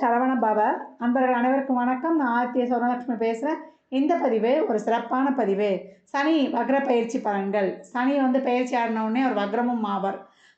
சரவண பவ. அன்பர்கள் அனைவருக்கும் வணக்கம். நான் ஆர்த்திய சௌரலட்சுமி பேசுகிறேன் இந்த பதிவு ஒரு சிறப்பான பதிவு. சனி வக்ர பயிற்சி பலன்கள். சனி வந்து பயிற்சி ஆடினவுடனே அவர் வக்ரமும் ஆவார்.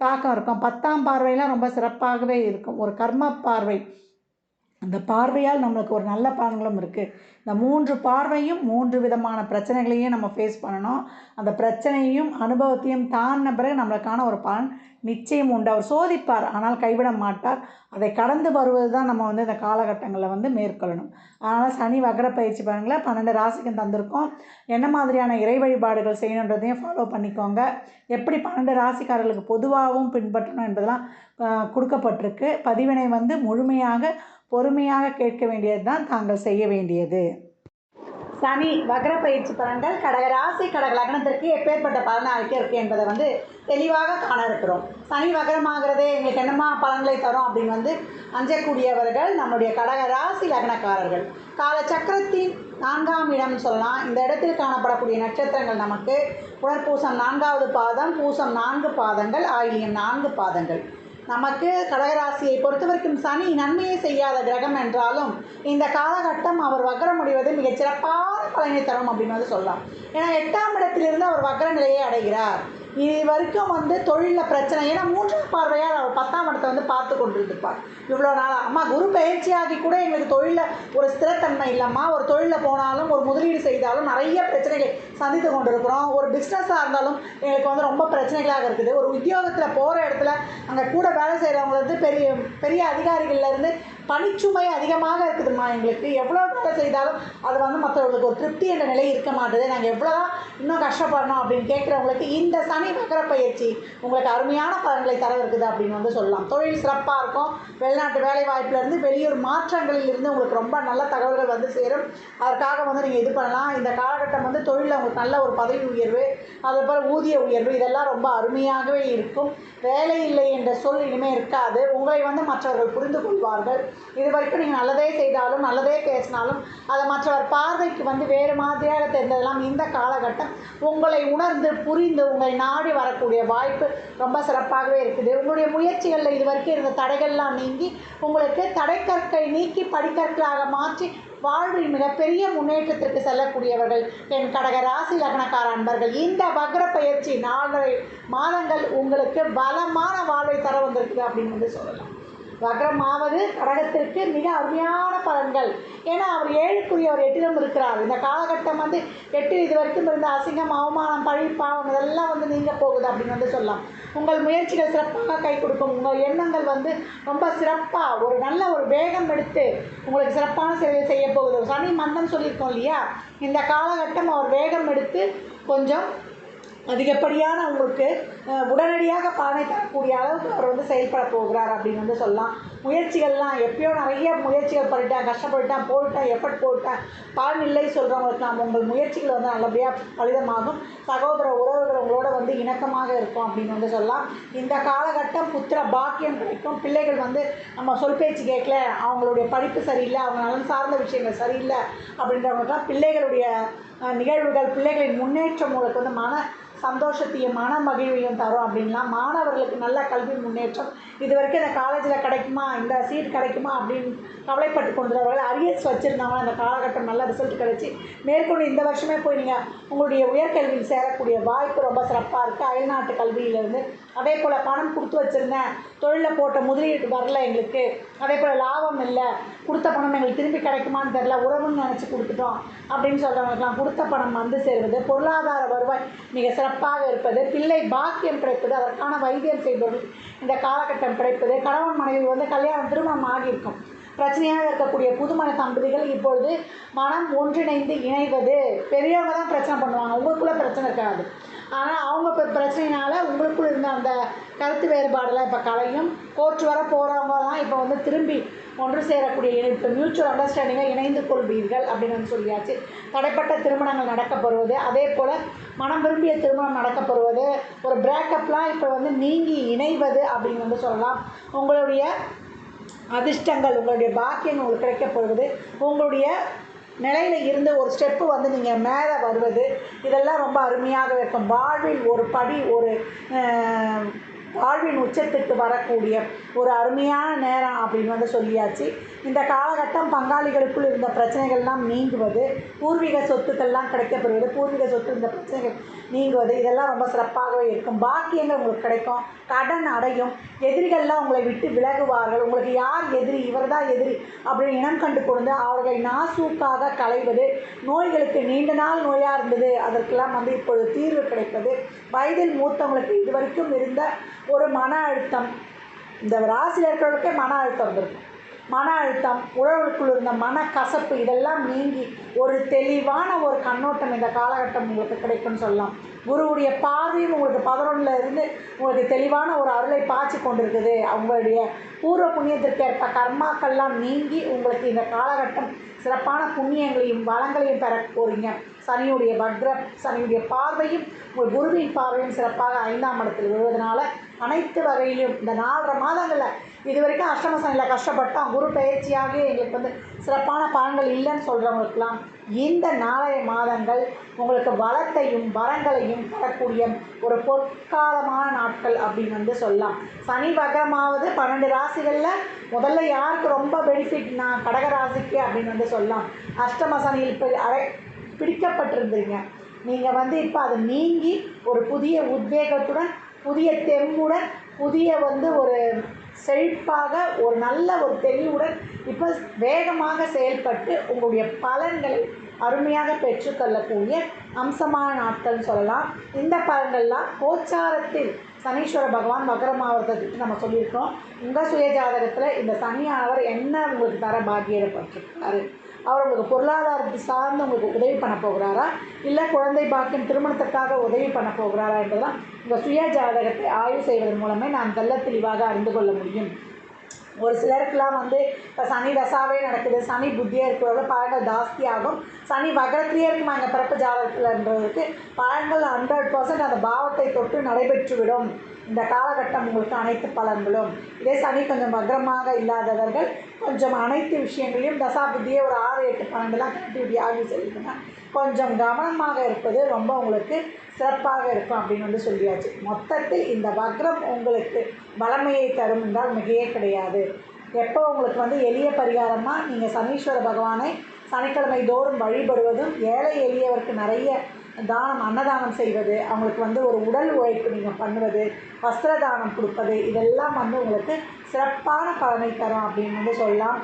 தாக்கம் இருக்கும். பத்தாம் பார்வையெல்லாம் ரொம்ப சிறப்பாகவே இருக்கும். ஒரு கர்ம பார்வை. அந்த பார்வையால் நம்மளுக்கு ஒரு நல்ல பலன்களும் இருக்குது இந்த மூன்று பார்வையும் மூன்று விதமான பிரச்சனைகளையும் நம்ம ஃபேஸ் பண்ணணும். அந்த பிரச்சனையும் அனுபவத்தையும் தாண்டின பிறகு நம்மளுக்கான ஒரு பலன் நிச்சயம் உண்டு. அவர் சோதிப்பார் ஆனால் கைவிட மாட்டார். அதை கடந்து வருவது தான் நம்ம வந்து இந்த காலகட்டங்களில் வந்து மேற்கொள்ளணும். அதனால் சனி வகர பயிற்சி பாருங்கள பன்னெண்டு ராசிக்கும் தந்திருக்கோம். என்ன மாதிரியான இறை வழிபாடுகள் செய்யணுன்றதையும் ஃபாலோ பண்ணிக்கோங்க. எப்படி பன்னெண்டு ராசிக்காரர்களுக்கு பொதுவாகவும் பின்பற்றணும் என்பதெல்லாம் கொடுக்கப்பட்டிருக்கு. பதிவினை வந்து முழுமையாக பொறுமையாக கேட்க வேண்டியது தான் தாங்கள் செய்ய வேண்டியது. சனி வக்ர பயிற்சி பலன்கள் கடகராசி கடக லக்னத்திற்கு எப்பேற்பட்ட பலனை இருக்கு என்பதை வந்து தெளிவாக காண இருக்கிறோம். சனி வக்ரமாகிறதே எங்களுக்கு என்னமா பலன்களை தரும் அப்படின்னு வந்து அஞ்சக்கூடியவர்கள் நம்முடைய கடகராசி லக்னக்காரர்கள். கால சக்கரத்தின் நான்காம் இடம் சொல்லலாம். இந்த இடத்தில் காணப்படக்கூடிய நட்சத்திரங்கள் நமக்கு உடற்பூசம் நான்காவது பாதம் பூசம் நான்கு பாதங்கள் ஆயிலியம் நான்கு பாதங்கள். நமக்கு கடகராசியை பொறுத்த வரைக்கும் சனி நன்மையை செய்யாத கிரகம் என்றாலும் இந்த காலகட்டம் அவர் வக்ரம் முடிவது மிகச் சிறப்பாக பலனை தரும் அப்படின்னு வந்து சொல்லலாம். ஏன்னா எட்டாம் இடத்திலிருந்து அவர் வக்ர நிலையை அடைகிறார். இது வரைக்கும் வந்து தொழிலில் பிரச்சனை. ஏன்னா மூன்றாம் பார்வையால் அவர் பத்தாம் இடத்தை வந்து பார்த்து கொண்டிருந்திருப்பார். இவ்வளோ நாளாக அம்மா குரு பயிற்சியாகி கூட எங்களுக்கு தொழிலில் ஒரு ஸ்திரத்தன்மை இல்லைம்மா. ஒரு தொழிலில் போனாலும் ஒரு முதலீடு செய்தாலும் நிறைய பிரச்சனைகள் சந்தித்து கொண்டிருக்கிறோம். ஒரு பிஸ்னஸாக இருந்தாலும் எங்களுக்கு வந்து ரொம்ப பிரச்சனைகளாக இருக்குது. ஒரு உத்தியோகத்தில் போகிற இடத்துல அங்கே கூட வேலை செய்கிறவங்க வந்து பெரிய பெரிய அதிகாரிகள்லேருந்து பணிச்சுமை அதிகமாக இருக்குதுமா எங்களுக்கு. எவ்வளோ வேலை செய்தாலும் அது வந்து மற்றவர்களுக்கு ஒரு திருப்தி என்ற நிலை இருக்க மாட்டுது. நாங்கள் எவ்வளோ இன்னும் கஷ்டப்படணும் அப்படின்னு கேட்குறவங்களுக்கு இந்த சனி மகர பயிற்சி உங்களுக்கு அருமையான பலன்களை தர இருக்குது அப்படின்னு வந்து சொல்லலாம். தொழில் சிறப்பாக இருக்கும். வெளிநாட்டு வேலை வாய்ப்புலேருந்து வெளியூர் மாற்றங்களில் இருந்து உங்களுக்கு ரொம்ப நல்ல தகவல்கள் வந்து சேரும். அதற்காக வந்து நீங்கள் இது பண்ணலாம். இந்த காலகட்டம் வந்து தொழிலில் உங்களுக்கு நல்ல ஒரு பதவி உயர்வு அதுபோல் ஊதிய உயர்வு இதெல்லாம் ரொம்ப அருமையாகவே இருக்கும். வேலை இல்லை என்ற சொல் இனிமேல் இருக்காது. உங்களை வந்து மற்றவர்கள் புரிந்து கொள்வார்கள். இது வரைக்கும் நீங்கள் நல்லதே செய்தாலும் நல்லதே பேசினாலும் அதை மற்றவர் பார்வைக்கு வந்து வேறு மாதிரியாக தெரிந்ததெல்லாம் இந்த காலகட்டம். உங்களை உணர்ந்து புரிந்து உங்களை நாடி வரக்கூடிய வாய்ப்பு ரொம்ப சிறப்பாகவே இருக்குது. உங்களுடைய முயற்சிகளில் இது வரைக்கும் இருந்த தடைகள்லாம் நீங்கி உங்களுக்கு தடைக்கற்கை நீக்கி படிக்கற்களாக மாற்றி வாழ்வில் மிகப்பெரிய முன்னேற்றத்திற்கு செல்லக்கூடியவர்கள் என் கடக ராசி லக்னக்கார அன்பர்கள். இந்த வக்ர பயிற்சி நாலரை மாதங்கள் உங்களுக்கு பலமான வாழ்வை தர வந்திருக்குது அப்படின்னு வந்து சொல்லலாம். வக்ரமாவது கடகத்திற்கு மிக அருமையான பலன்கள். ஏன்னா அவர் ஏழுக்குரிய அவர் எட்டிலும் இருக்கிறார். இந்த காலகட்டம் வந்து எட்டு இது வரைக்கும் இருந்த அசிங்கம் அவமானம் பழி பாவம் இதெல்லாம் வந்து நீங்க போகுது அப்படின்னு வந்து சொல்லலாம். உங்கள் முயற்சிகள் சிறப்பாக கை கொடுக்கும். உங்கள் எண்ணங்கள் வந்து ரொம்ப சிறப்பாக ஒரு நல்ல ஒரு வேகம் எடுத்து உங்களுக்கு சிறப்பான சேவை செய்ய போகுது. சனி மந்தம் சொல்லியிருக்கோம் இல்லையா? இந்த காலகட்டம் அவர் வேகம் எடுத்து கொஞ்சம் அதிகப்படியான உங்களுக்கு உடனடியாக பலனை தரக்கூடிய அளவுக்கு அவர் வந்து செயல்பட போகிறார் அப்படின்னு வந்து சொல்லலாம். முயற்சிகள்லாம் எப்பயோ நிறைய முயற்சிகள் பண்ணிட்டேன் கஷ்டப்பட்டுட்டேன் போட்டுட்டேன் எஃபர்ட் போட்டேன் பலன் இல்லை சொல்கிறவங்களுக்கு நாம் உங்கள் முயற்சிகள் வந்து நல்லபடியாக பலிதமாகும். சகோதர உறவுகள் உங்களோட வந்து இணக்கமாக இருக்கும் அப்படின்னு வந்து சொல்லலாம். இந்த காலகட்டம் புத்திர பாக்கியம் கிடைக்கும். பிள்ளைகள் வந்து நம்ம சொல் பேச்சு கேட்கல அவங்களுடைய படிப்பு சரியில்லை அவங்க நலன் சார்ந்த விஷயங்கள் சரியில்லை அப்படின்றவங்களுக்குலாம் பிள்ளைகளுடைய நிகழ்வுகள் பிள்ளைகளின் முன்னேற்றம் உங்களுக்கு வந்து மன சந்தோஷத்தையும் மன மகிழ்வையும் தரும் அப்படின்லாம். மாணவர்களுக்கு நல்ல கல்வி முன்னேற்றம். இது வரைக்கும் இந்த காலேஜில் கிடைக்குமா? இந்த சீட் கிடைக்குமா அப்படின்னு கவலைப்பட்டு கொண்டிருந்தவர்கள் அரியர்ஸ் வச்சுருந்தவங்க அந்த காலகட்டம் நல்ல ரிசல்ட் கிடச்சி மேற்கொண்டு இந்த வருஷமே போய் நீங்கள் உங்களுடைய உயர்கல்வியில் சேரக்கூடிய வாய்ப்பு ரொம்ப சிறப்பாக இருக்குது அயல்நாட்டு கல்வியிலேருந்து அதே போல் பணம் கொடுத்து வச்சுருந்தேன் தொழிலில் போட்ட முதலீடு வரல எங்களுக்கு. அதே போல் லாபம் இல்லை. கொடுத்த பணம் எங்களுக்கு திரும்பி கிடைக்குமான்னு தெரில உறவுன்னு நினச்சி கொடுத்துட்டோம் அப்படின்னு சொல்கிறவங்களுக்குலாம் கொடுத்த பணம் வந்து சேருவது பொருளாதார வருவாய் மிக சிறப்பாக இருப்பது பிள்ளை பாக்கியம் கிடைப்பது அதற்கான வைத்தியம் செய்வது இந்த காலகட்டம் கிடைப்பது கணவன் மனைவி வந்து கல்யாணம் திருமணம் ஆகியிருக்கும். பிரச்சனையாக இருக்கக்கூடிய புதுமண தம்பதிகள் இப்பொழுது மனம் ஒன்றிணைந்து இணைவது. பெரியவங்க தான் பிரச்சனை பண்ணுவாங்க. உங்களுக்குள்ளே பிரச்சனை இருக்காது. ஆனால் அவங்க இப்போ பிரச்சனையினால உங்களுக்குள்ள இருந்த அந்த கருத்து வேறுபாடெல்லாம் இப்போ கலையும் கோர்ட் வர போகிறவங்கலாம் இப்போ வந்து திரும்பி ஒன்று சேரக்கூடிய இப்போ மியூச்சுவல் அண்டர்ஸ்டாண்டிங்காக இணைந்து கொள்வீர்கள் அப்படின்னு வந்து சொல்லியாச்சு. தடைப்பட்ட திருமணங்கள் நடக்கப்படுவது அதே போல் மனம் விரும்பிய திருமணம் நடக்கப்படுவது ஒரு பிரேக்கப்லாம் இப்போ வந்து நீங்கி இணைவது அப்படின்னு வந்து சொல்லலாம். உங்களுடைய அதிர்ஷ்டங்கள் உங்களுடைய பாக்கியம் உங்களுக்கு கிடைக்கப்படுவது உங்களுடைய நிலையில் இருந்து ஒரு ஸ்டெப்பு வந்து நீங்கள் மேலே வருவது இதெல்லாம் ரொம்ப அருமையாக இருக்கும். வாழ்வில் ஒரு படி ஒரு வாழ்வின் உச்சத்துக்கு வரக்கூடிய ஒரு அருமையான நேரம் அப்படின்னு வந்து சொல்லியாச்சு. இந்த காலகட்டம் பங்காளிகளுக்குள் இருந்த பிரச்சனைகள்லாம் நீங்குவது பூர்வீக சொத்துக்கள்லாம் கிடைக்கப்படுவது பூர்வீக சொத்து இந்த பிரச்சனைகள் நீங்குவது இதெல்லாம் ரொம்ப சிறப்பாகவே இருக்கும். பாக்கியங்கள் உங்களுக்கு கிடைக்கும். கடன் அடையும். எதிரிகள்லாம் உங்களை விட்டு விலகுவார்கள். உங்களுக்கு யார் எதிரி? இவர் தான் எதிரி அப்படின்னு இனம் கண்டு கொண்டு அவர்களை நாசூக்காக களைவது நோய்களுக்கு நீண்ட நாள் நோயாக இருந்தது. அதற்கெல்லாம் வந்து இப்பொழுது தீர்வு கிடைப்பது. வயதில் மூத்தவங்களுக்கு இதுவரைக்கும் இருந்த ஒரு மன அழுத்தம். இந்த ராசியில் இருக்கிறவங்களுக்கே மன அழுத்தம் இருந்திருக்கும் மன அழுத்தம் உழவுக்குள் இருந்த மன கசப்பு இதெல்லாம் நீங்கி ஒரு தெளிவான ஒரு கண்ணோட்டம் இந்த காலகட்டம் உங்களுக்கு கிடைக்கும்னு சொல்லலாம். குருவுடைய பார்வையும் உங்களுக்கு பதினொன்றில் இருந்து உங்களுக்கு தெளிவான ஒரு அருளை பாய்ச்சி கொண்டிருக்குது. அவங்களுடைய பூர்வ புண்ணியத்திற்கு ஏற்ப கர்மாக்கள்லாம் நீங்கி உங்களுக்கு இந்த காலகட்டம் சிறப்பான புண்ணியங்களையும் வளங்களையும் பெற போகிறீங்க சனியுடைய வக்ர சனியுடைய பார்வையும் உங்கள் குருவின் பார்வையும் சிறப்பாக ஐந்தாம் இடத்தில் விழுவதனால அனைத்து வகையிலும் இந்த நாலரை மாதங்களில் இது வரைக்கும் அஷ்டம சனியில் கஷ்டப்பட்டோம். குரு பயிற்சியாக எங்களுக்கு வந்து சிறப்பான பலன்கள் இல்லைன்னு சொல்கிறவங்களுக்கெல்லாம் இந்த நாளைய மாதங்கள் உங்களுக்கு வளத்தையும் வரங்களையும் தரக்கூடிய ஒரு பொற்காலமான நாட்கள் அப்படின்னு வந்து சொல்லலாம். சனி வகரமாவது பன்னெண்டு ராசிகளில் முதல்ல யாருக்கு ரொம்ப பெனிஃபிட்னா கடக ராசிக்கு அப்படின்னு வந்து சொல்லலாம். அஷ்டம சனியில் இப்போ அரை பிடிக்கப்பட்டிருந்தீங்க. நீங்கள் வந்து இப்போ அது நீங்கி ஒரு புதிய உத்வேகத்துடன் புதிய தெம்புடன் புதிய வந்து ஒரு செழிப்பாக ஒரு நல்ல ஒரு தெளிவுடன் இப்போ வேகமாக செயல்பட்டு உங்களுடைய பலன்களை அருமையாக பெற்றுக்கொள்ளக்கூடிய அம்சமான நாட்கள்னு சொல்லலாம். இந்த பலன்கள்லாம் கோச்சாரத்தில் சனீஸ்வர பகவான் மகரமாவதற்கு நம்ம சொல்லியிருக்கோம் உங்கள் சுய ஜாதகத்தில் இந்த சனியானவர் என்ன உங்களுக்கு தர பாக்கியப்பட்டிருக்காரு அவர் உங்களுக்கு பொருளாதாரத்தை சார்ந்து உங்களுக்கு உதவி பண்ண போகிறாரா? இல்லை குழந்தை பாக்கியம் திருமணத்திற்காக உதவி பண்ண போகிறாரா என்பதெல்லாம் உங்கள் சுய ஜாதகத்தை ஆய்வு செய்வதன் மூலமே நாம் தெல்ல தெளிவாக அறிந்து கொள்ள முடியும். ஒரு சிலருக்குலாம் வந்து இப்போ சனி தசாவே நடக்குது சனி புத்தியாக இருக்கிறவங்க பழங்கள் ஜாஸ்தியாகும் சனி வகரத்திலே இருக்குமா? எங்கள் பிறப்பு ஜாதகத்தில்ன்றதுக்கு பழங்கள் ஹண்ட்ரட் பர்சன்ட் அந்த பாவத்தை தொட்டு நடைபெற்றுவிடும். இந்த காலகட்டம் உங்களுக்கு அனைத்து பலன்களும். இதே சனி கொஞ்சம் வக்ரமாக இல்லாதவர்கள் கொஞ்சம் அனைத்து விஷயங்களையும் தசாபுத்தியே ஒரு ஆறு எட்டு பன்னெண்டுலாம் கனெக்டிவிட்டி ஆகி செல்லுதுன்னா கொஞ்சம் கவனமாக இருப்பது ரொம்ப உங்களுக்கு சிறப்பாக இருக்கும் அப்படின்னு வந்து சொல்லியாச்சு. மொத்தத்தில் இந்த வக்ரம் உங்களுக்கு வளமையை தரும் என்றால் மிகையே கிடையாது. எப்போ உங்களுக்கு வந்து எளிய பரிகாரமாக நீங்கள் சனீஸ்வர பகவானை சனிக்கிழமை தோறும் வழிபடுவதும் ஏழை எளியவருக்கு நிறைய தானம் அன்னதானம் செய்வது அவங்களுக்கு வந்து ஒரு உடல் உழைப்பு நீங்கள் பண்ணுவது வஸ்திர தானம் கொடுப்பது இதெல்லாம் வந்து உங்களுக்கு சிறப்பான பலனை தரும் அப்படின்னு வந்து சொல்லலாம்.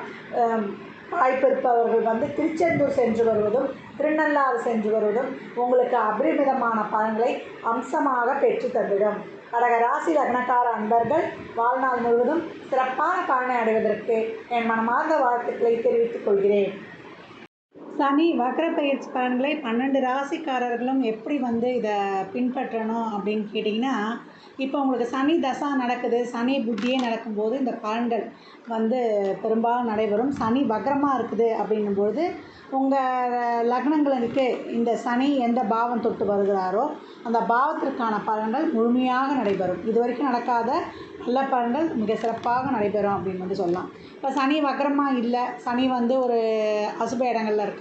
வாய்ப்பிருப்பவர்கள் வந்து திருச்செந்தூர் சென்று வருவதும் திருநள்ளாறு சென்று வருவதும் உங்களுக்கு அபரிமிதமான பலன்களை அம்சமாக பெற்று தந்திடும். கடக ராசி லக்னக்கார அன்பர்கள் வாழ்நாள் முழுவதும் சிறப்பான பலனை அடைவதற்கு என் மனமார்ந்த வாழ்த்துக்களை தெரிவித்துக் கொள்கிறேன். சனி வக்ர பயிற்சி பலன்களை பன்னெண்டு ராசிக்காரர்களும் எப்படி வந்து இதை பின்பற்றணும் அப்படின்னு கேட்டிங்கன்னா இப்போ உங்களுக்கு சனி தசா நடக்குது சனி புத்தியே நடக்கும்போது இந்த பலன்கள் வந்து பெரும்பாலும் நடைபெறும். சனி வக்ரமாக இருக்குது அப்படின்னும்பொழுது உங்கள் லக்னங்களுக்கு இந்த சனி எந்த பாவம் தொட்டு வருகிறாரோ அந்த பாவத்திற்கான பலன்கள் முழுமையாக நடைபெறும். இது வரைக்கும் நடக்காத நல்ல பலன்கள் மிக சிறப்பாக நடைபெறும் அப்படின்னு வந்து சொல்லலாம். இப்போ சனி வக்ரமாக இல்லை சனி வந்து ஒரு அசுப இடங்களில்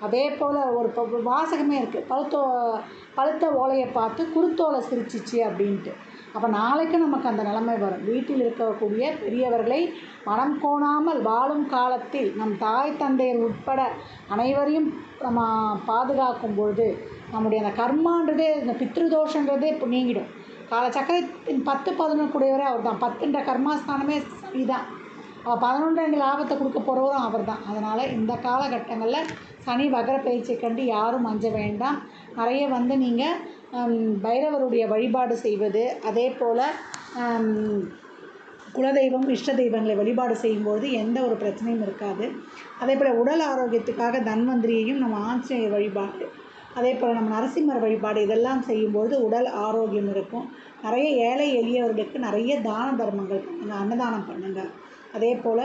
அதே போல் ஒரு ப- வாசகமே இருக்குது பழுத்தோ பழுத்த ஓலையை பார்த்து குருத்தோலை சிரிச்சிச்சு அப்படின்ட்டு. அப்போ நாளைக்கு நமக்கு அந்த நிலைமை வரும். வீட்டில் இருக்கக்கூடிய பெரியவர்களை மனம் கோணாமல் வாழும் காலத்தில் நம் தாய் தந்தையர் உட்பட அனைவரையும் நம்ம பாதுகாக்கும் பொழுது நம்முடைய அந்த கர்மான்றதே இந்த பித்ருதோஷன்றதே இப்போ நீங்கிடும். காலச்சக்கரத்தின் பத்து பதினொன்று கூடியவரே அவர் தான் பத்துன்ற கர்மாஸ்தானமே சரிதான். அவள் பதினொன்று ரெண்டு லாபத்தை கொடுக்க போகிறவரும் அவர் தான் அதனால் இந்த காலகட்டங்களில் சனி வகர பயிற்சியை கண்டு யாரும் அஞ்ச வேண்டாம். நிறைய வந்து நீங்கள் பைரவருடைய வழிபாடு செய்வது அதே போல் குலதெய்வம் இஷ்ட தெய்வங்களை வழிபாடு செய்யும்போது எந்த ஒரு பிரச்சனையும் இருக்காது. அதே போல் உடல் ஆரோக்கியத்துக்காக தன்வந்திரியையும் நம்ம ஆஞ்சநேயர் வழிபாடு அதே போல் நம்ம நரசிம்மர் வழிபாடு இதெல்லாம் செய்யும்போது உடல் ஆரோக்கியம் இருக்கும். நிறைய ஏழை எளியவர்களுக்கு நிறைய தான தர்மங்கள் பண்ணுங்கள் அன்னதானம் பண்ணுங்கள் அதே போல்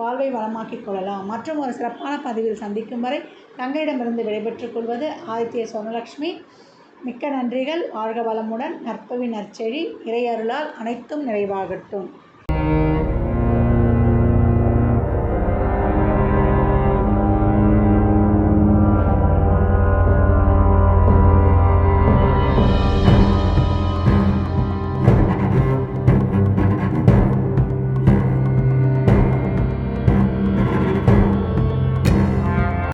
வாழ்வை வளமாக்கிக் கொள்ளலாம். மற்றும் ஒரு சிறப்பான பதிவில் சந்திக்கும் வரை தங்களிடமிருந்து விடைபெற்றுக் கொள்வது ஆதித்ய சொர்ணலக்ஷ்மி மிக்க நன்றிகள். வாழ்க வளமுடன். நற்பவி நற்செழி. இறையருளால் அனைத்தும் நிறைவாகட்டும்.